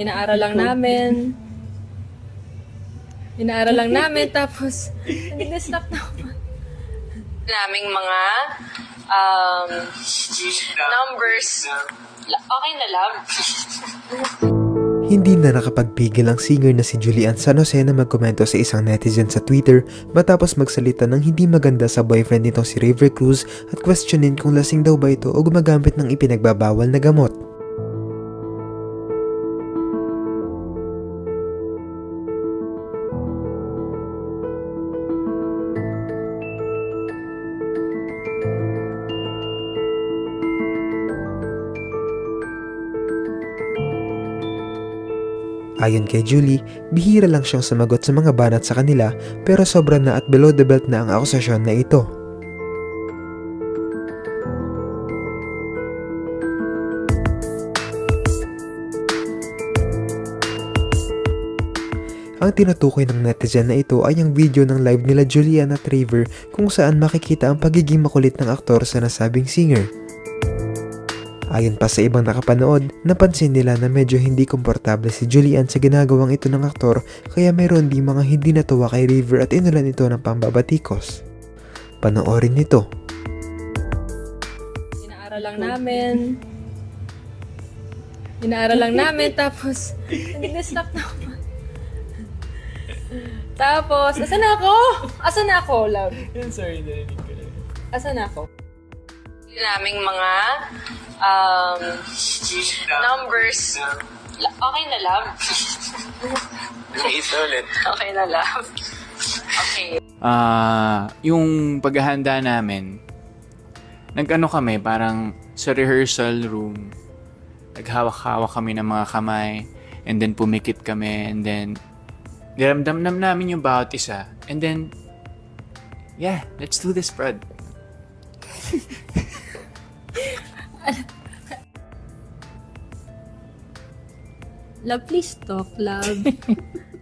Inaaral lang namin. Inaaral lang namin, tapos, hindi na stop na ako. naming mga um, numbers. Okay na, love. Hindi na nakapagpigil ang singer na si Julian San Jose na magkomento sa isang netizen sa Twitter matapos magsalita ng hindi maganda sa boyfriend nitong si River Cruz at questionin kung lasing daw ba ito o gumagamit ng ipinagbabawal na gamot. Ayon kay Julie, bihira lang siyang sumagot sa mga banat sa kanila pero sobra na at below the belt na ang akusasyon na ito. Ang tinutukoy ng netizen na ito ay ang video ng live nila Julian at Trevor kung saan makikita ang pagiging makulit ng aktor sa nasabing singer. Ayon pa sa ibang nakapanood, napansin nila na medyo hindi komportable si Julian sa ginagawang ito ng aktor kaya mayroon di mga hindi natuwa kay River at inulan ito ng pambabatikos. Panoorin nito. Inaaral lang namin. Inaaral lang namin, tapos, hindi na ako. Tapos, asan na ako? Asan na ako, love? Sorry, narinig ko na. Asan na ako? Naming mga um, numbers. Okay na, love. Isa ulit. Okay na, love. Okay. Ah, yung paghahanda namin, nag-ano kami, parang sa rehearsal room, naghawak-hawak kami ng mga kamay, and then pumikit kami, and then niramdam namin yung bawat isa. And then, yeah, let's do this, Brad. Love, please talk, love.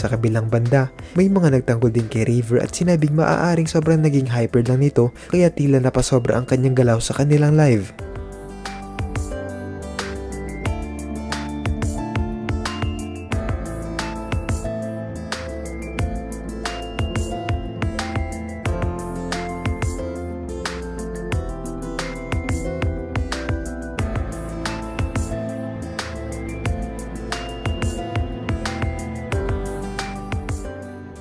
Sa kabilang banda, may mga nagtanggol din kay River at sinabing maaaring sobrang naging hyper lang nito kaya tila napasobra ang kanyang galaw sa kanilang live.